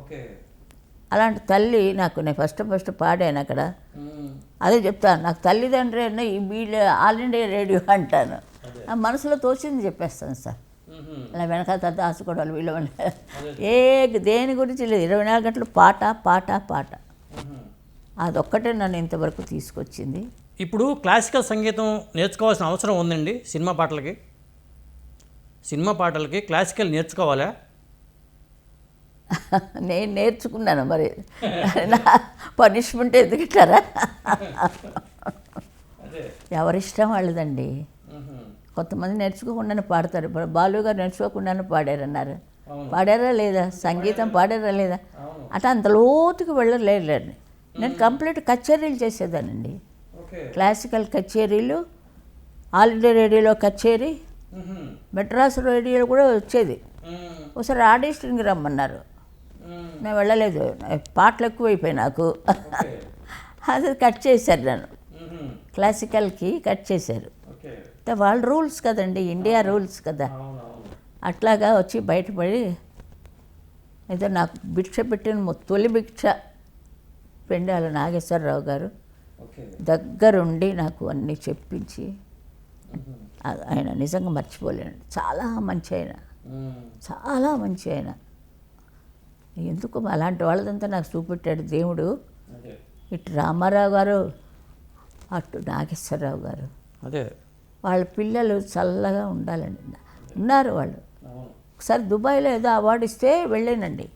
Okay. అలాంటి తల్లి నాకు నేను ఫస్ట్ ఫస్ట్ పాడాను అక్కడ. అదే చెప్తాను నాకు తల్లిదండ్రి అన్న ఈ వీళ్ళు ఆల్ ఇండియా రేడియో అంటాను. నా మనసులో తోచింది చెప్పేస్తాను సార్. అలా వెనకాల దాచుకోవడాలు వీళ్ళు ఏ దేని గురించి లేదు ఇరవై నాలుగు గంటలు పాట పాట పాట. అదొక్కటే నన్ను ఇంతవరకు తీసుకొచ్చింది. ఇప్పుడు క్లాసికల్ సంగీతం నేర్చుకోవాల్సిన అవసరం ఉందండి సినిమా పాటలకి. సినిమా పాటలకి క్లాసికల్ నేర్చుకోవాలా? నేను నేర్చుకున్నాను మరి. నా పనిష్మెంట్ ఎందుకంటారా ఎవరిష్టం వాళ్ళదండి. కొంతమంది నేర్చుకోకుండానే పాడతారు. ఇప్పుడు బాలు గారు నేర్చుకోకుండానే పాడారన్నారు. పాడారా లేదా? సంగీతం పాడారా. లేదా? అట్లా అంత లోతుకు వెళ్ళలేదండి నేను కంప్లీట్ కచేరీలు చేసేదానండి. క్లాసికల్ కచేరీలు ఆల్ ఇండియా రేడియోలో కచేరీ మెడ్రాస్ రేడియోలో కూడా వచ్చేది. ఒకసారి ఆడిషన్కి రమ్మన్నారు. నేను వెళ్ళలేదు. పాటలు ఎక్కువైపోయాయి నాకు. అది కట్ చేశారు నన్ను. క్లాసికల్కి కట్ చేశారు. వాళ్ళ రూల్స్ కదండి ఇండియా రూల్స్ కదా. అట్లాగా వచ్చి బయటపడి ఏదో నాకు భిక్ష పెట్టిన తొలి భిక్ష పెండాల నాగేశ్వరరావు గారు దగ్గరుండి నాకు అన్నీ చెప్పించి ఆయన నిజంగా మర్చిపోలేను. చాలా మంచి ఆయన. చాలా మంచి ఆయన. ఎందుకు అలాంటి వాళ్ళదంతా నాకు చూపెట్టాడు దేవుడు? ఇటు రామారావు గారు అటు నాగేశ్వరరావు గారు. అదే. వాళ్ళ పిల్లలు చల్లగా ఉండాలండి. ఉన్నారు వాళ్ళు. ఒకసారి దుబాయ్లో ఏదో అవార్డు ఇస్తే వెళ్ళానండి.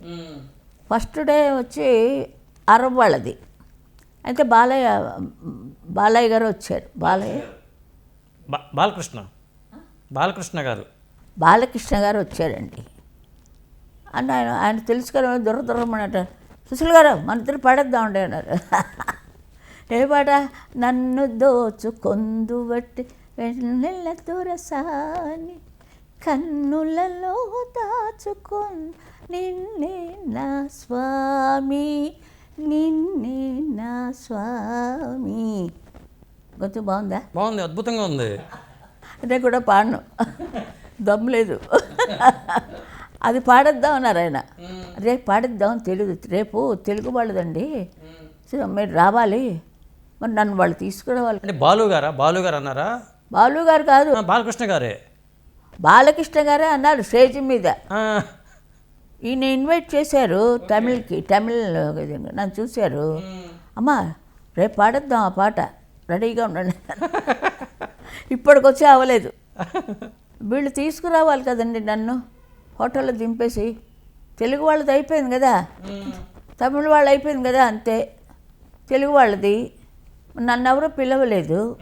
ఫస్ట్ డే వచ్చి అరబ్ వాళ్ళది. అయితే బాలయ్య బాలయ్య గారు వచ్చారు. బాలయ్య? బాలకృష్ణ. బాలకృష్ణ గారు. బాలకృష్ణ గారు వచ్చారండి. అంటే ఆయన ఆయన తెలుసు కదా దొర దొరమన్నట సుశీల్ గారు మన ఇద్దరు పడేద్దామండి అన్నారు. ఏ పాట? నన్ను దోచుకొందు బట్టి వెన్నెల దొరసాని కన్నులలో దాచుకొన్ నిన్నే నా స్వామి నిన్నే నా స్వామి. గొంతు బాగుందా? బాగుంది అద్భుతంగా ఉంది. నేను కూడా పాడను. దమ్ లేదు. అది పాడేద్దాం అన్నారు ఆయన. రేపు పాడేద్దాం తెలుగు రేపు తెలుగు వాళ్ళదండి. మీరు రావాలి. మరి నన్ను వాళ్ళు తీసుకురావాలి అంటే బాలు గారా? బాలు గారు అన్నారా? బాలు గారు కాదు. బాలకృష్ణ గారే. బాలకృష్ణ గారే అన్నారు స్టేజ్ మీద. ఈయన ఇన్వైట్ చేశారు తమిళ్కి తమిళ్ నన్ను చూశారు. అమ్మా రేపు పాడేద్దాం ఆ పాట. రెడీగా ఉండండి. ఇప్పటికొచ్చి అవ్వలేదు వీళ్ళు తీసుకురావాలి కదండి నన్ను. హోటల్లో దింపేసి తెలుగు వాళ్ళది అయిపోయింది కదా. తమిళ వాళ్ళు అయిపోయింది కదా అంతే. తెలుగు వాళ్ళది. నన్ను ఎవరూ పిలవలేదు.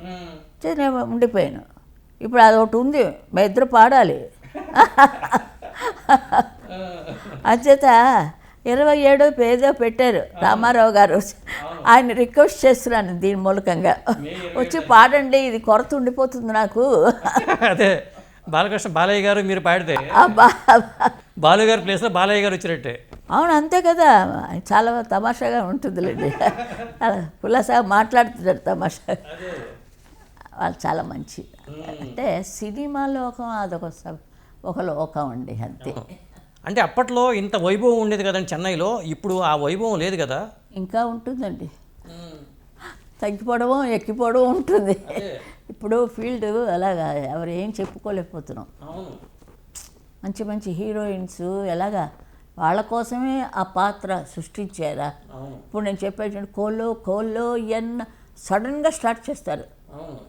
నేను ఉండిపోయాను. ఇప్పుడు అదొకటి ఉంది. మా ఇద్దరు పాడాలి. అంచేత ఇరవై ఏడో పేదో పెట్టారు రామారావు గారు. ఆయన రిక్వెస్ట్ చేస్తున్నాను దీని మూలకంగా. వచ్చి పాడండి ఇది కొరత ఉండిపోతుంది నాకు. అదే. బాలకృష్ణ బాలయ్య గారు మీరు పాడితే అబ్బా. బాలు గారి ప్లేస్లో బాలయ్య గారు వచ్చినట్టే. అవును అంతే కదా. చాలా తమాషాగా ఉంటుందిలేండి. అలా కులాసాగా మాట్లాడుతున్నారు తమాషా. వాళ్ళు చాలా మంచి. అంటే సినిమా లోకం అదొక ఒక లోకం అండి అంతే. అంటే అప్పట్లో ఇంత వైభవం ఉండేది కదండి చెన్నైలో ఇప్పుడు ఆ వైభవం లేదు కదా. ఇంకా ఉంటుందండి. తగ్గిపోవడం ఎక్కిపోవడం ఉంటుంది. ఇప్పుడు ఫీల్డ్ అలాగా ఎవరు ఏం చెప్పుకోలేకపోతున్నాం. మంచి మంచి హీరోయిన్స్ ఎలాగా వాళ్ళ కోసమే ఆ పాత్ర సృష్టించారా? ఇప్పుడు నేను చెప్పేటువంటి కోలో కోలో ఎన్న సడన్గా స్టార్ట్ చేస్తారు.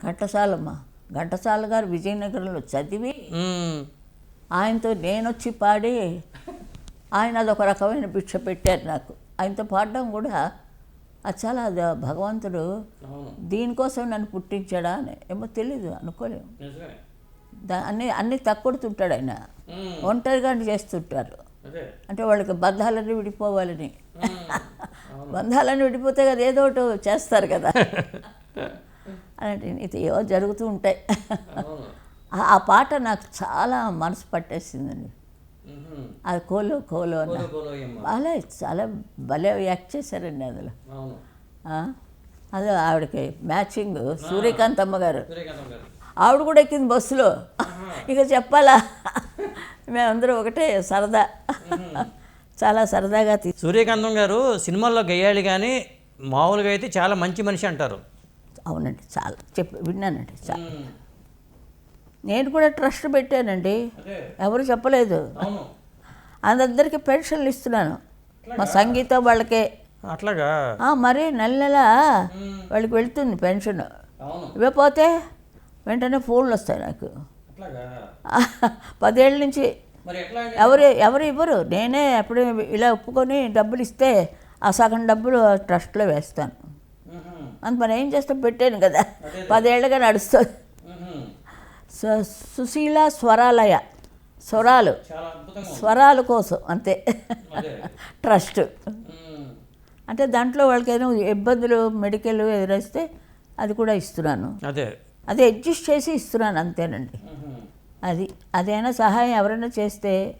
ఘంటసాలమ్మ. ఘంటసాల గారు విజయనగరంలో చదివి. ఆయనతో నేను వచ్చి పాడి ఆయన అదొక రకమైన భిక్ష పెట్టారు నాకు. ఆయనతో పాడడం కూడా అది చాలా భగవంతుడు దీనికోసం నన్ను పుట్టించాడా అని ఏమో తెలీదు అనుకోలేము. అన్నీ అన్నీ తక్కుడుతుంటాడు ఆయన. ఒంటరిగా చేస్తుంటారు. అంటే వాళ్ళకి బంధాలన్నీ విడిపోవాలని. బంధాలన్నీ విడిపోతే కదా ఏదో ఒకటి చేస్తారు కదా. అలాంటి ఇది ఏవో జరుగుతూ ఉంటాయి. ఆ- పాట నాకు చాలా మనసు పట్టేసిందండి. అది కోలో కోలో అన్న. బాగా చాలా భలే యాక్ట్ చేశారండి అందులో. అవును. ఆ? అదే ఆవిడకి మ్యాచింగ్ సూర్యకాంత్ అమ్మగారు సూర్యకాంతం గారు. ఆవిడ కూడా ఎక్కింది బస్సులో. ఇక చెప్పాలా? మేమందరం ఒకటే సరదా. చాలా సరదాగా తీ సూర్యకాంతం గారు సినిమాల్లో గెయ్యాలి కానీ మామూలుగా అయితే చాలా మంచి మనిషి అంటారు. అవునండి చాలా. చెప్పి విన్నానండి చాలా. నేను కూడా ట్రస్ట్ పెట్టానండి. ఎవరు చెప్పలేదు. అవును. అందరికీ పెన్షన్లు ఇస్తున్నాను. మా సంగీతం వాళ్ళకే. అట్లాగా? మరి నెల నెల వాళ్ళకి వెళ్తుంది పెన్షన్. ఇవ్వకపోతే వెంటనే ఫోన్లు వస్తాయి నాకు. పదేళ్ళ నుంచి? ఎవరు ఎవరు ఇవ్వరు. నేనే అప్పుడు ఇలా ఒప్పుకొని డబ్బులు ఇస్తే ఆ సగం డబ్బులు ట్రస్ట్లో వేస్తాను. అంత మనం ఏం చేస్తాం? పెట్టాను కదా. పదేళ్ళగా నడుస్తుంది. సుశీల స్వరాలయ. స్వరాలు. స్వరాల కోసం అంతే. ట్రస్ట్. అంటే దాంట్లో వాళ్ళకి ఏదో ఇబ్బందులు మెడికల్ ఎదురైస్తే అది కూడా ఇస్తున్నాను. అదే. అది అడ్జస్ట్ చేసి ఇస్తున్నాను అంతేనండి. అది అదైనా సహాయం ఎవరైనా చేస్తే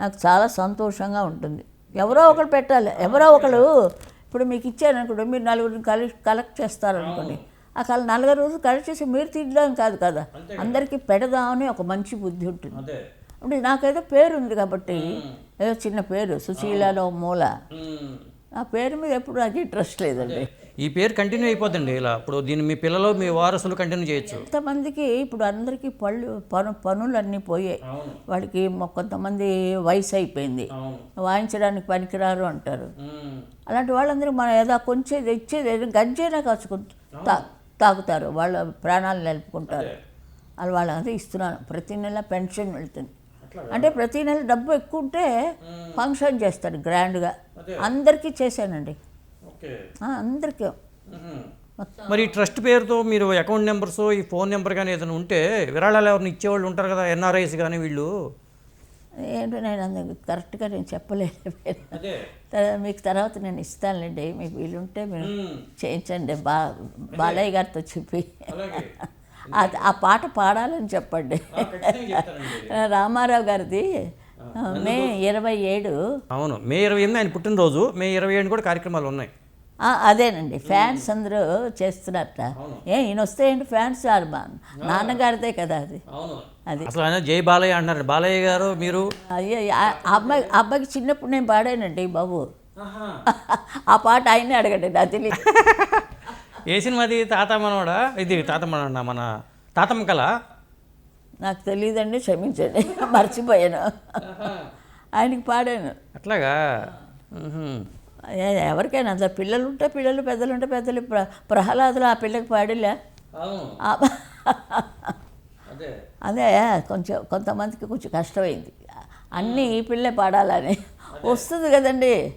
నాకు చాలా సంతోషంగా ఉంటుంది. ఎవరో ఒకరు పెట్టాలి. ఎవరో ఒకరు ఇప్పుడు మీకు ఇచ్చాను అనుకోండి మీరు నలుగురిని కలెక్ట్ కలెక్ట్ చేస్తారనుకోండి ఆ కల నలుగురు రోజులు కలెక్ట్ చేసి మీరు తినడం కాదు కదా. అందరికీ పెడదామని ఒక మంచి బుద్ధి ఉంటుంది. అంటే నాకేదో పేరు ఉంది కాబట్టి ఏదో చిన్న పేరు సుశీలలో మూల. ఆ పేరు మీద ఎప్పుడు నాకు ఇంట్రెస్ట్ లేదండి. ఈ పేరు కంటిన్యూ అయిపోతుంది ఇలా. ఇప్పుడు దీన్ని మీ పిల్లలు మీ వారసులు కంటిన్యూ చేయొచ్చు. ఎంతమందికి ఇప్పుడు అందరికీ పళ్ళు పను పనులన్నీ పోయాయి. మొ- కొంతమంది వయసు అయిపోయింది. వాయించడానికి పనికిరారు అంటారు. అలాంటి వాళ్ళందరూ మనం ఏదో కొంచెం ఇచ్చేది ఏదో గంజైనా కాచుకు తా తాగుతారు. వాళ్ళ ప్రాణాలు నిలుపుకుంటారు. అది. వాళ్ళంతా ఇస్తున్నాను. ప్రతి నెల పెన్షన్ వెళ్తుంది. అంటే ప్రతి నెల డబ్బు ఎక్కువ ఉంటే ఫంక్షన్ చేస్తాడు గ్రాండ్గా. అందరికీ చేశానండి. అందరికీ. మరి ట్రస్ట్ పేరుతో మీరు అకౌంట్ నెంబర్స్ ఈ ఫోన్ నెంబర్ కానీ ఏదైనా ఉంటే విరాళాలు ఎవరిని ఇచ్చేవాళ్ళు ఉంటారు కదా ఎన్ఆర్ఐస్ కానీ వీళ్ళు? ఏంటో నేను అందుకు కరెక్ట్గా నేను తర్వాత మీకు తర్వాత నేను ఇస్తానులేండి. మీకు వీలుంటే మీరు చేయించండి. బా బాలయ్య గారితో చెప్పి ఆ పాట పాడాలని చెప్పండి. రామారావు గారిది. మే ఇరవై ఏడు. అవును మే ఇరవై ఎనిమిది ఆయన పుట్టినరోజు మే ఇరవై ఏడు కూడా కార్యక్రమాలు ఉన్నాయి. ఆ, అదేనండి ఫ్యాన్స్ అందరూ చేస్తున్నారట. ఏ ఈయన వస్తే ఏంటి ఫ్యాన్స్ ఆరు మా నాన్నగారిదే కదా అది. అవును. అది. అసలు ఆయన జై బాలయ్య అంటున్నారు. బాలయ్య గారు మీరు? అయ్యో ఆ అబ్బాయికి చిన్నప్పుడు నేను పాడానండి బాబు. ఆ పాట ఆయనే అడగండి నాకు తెలియదు ఏ సినిమాది తాత మనవాడా? ఇది తాత మనవాడా? మన తాతమ్మ కళ? నాకు తెలియదండి క్షమించండి. మర్చిపోయాను. ఆయనకి పాడాను. అట్లాగా? ఎవరికైనా అందరు పిల్లలు ఉంటే పిల్లలు పెద్దలు ఉంటే పెద్దలు. ప్ర ప్రహ్లాదులు ఆ పిల్లకి పాడిలే అవును. ఆ- అదే. అదే కొంచెం కొంతమందికి కొంచెం కష్టమైంది. అన్నీ ఈ పిల్లే పాడాలని. వస్తుంది కదండి.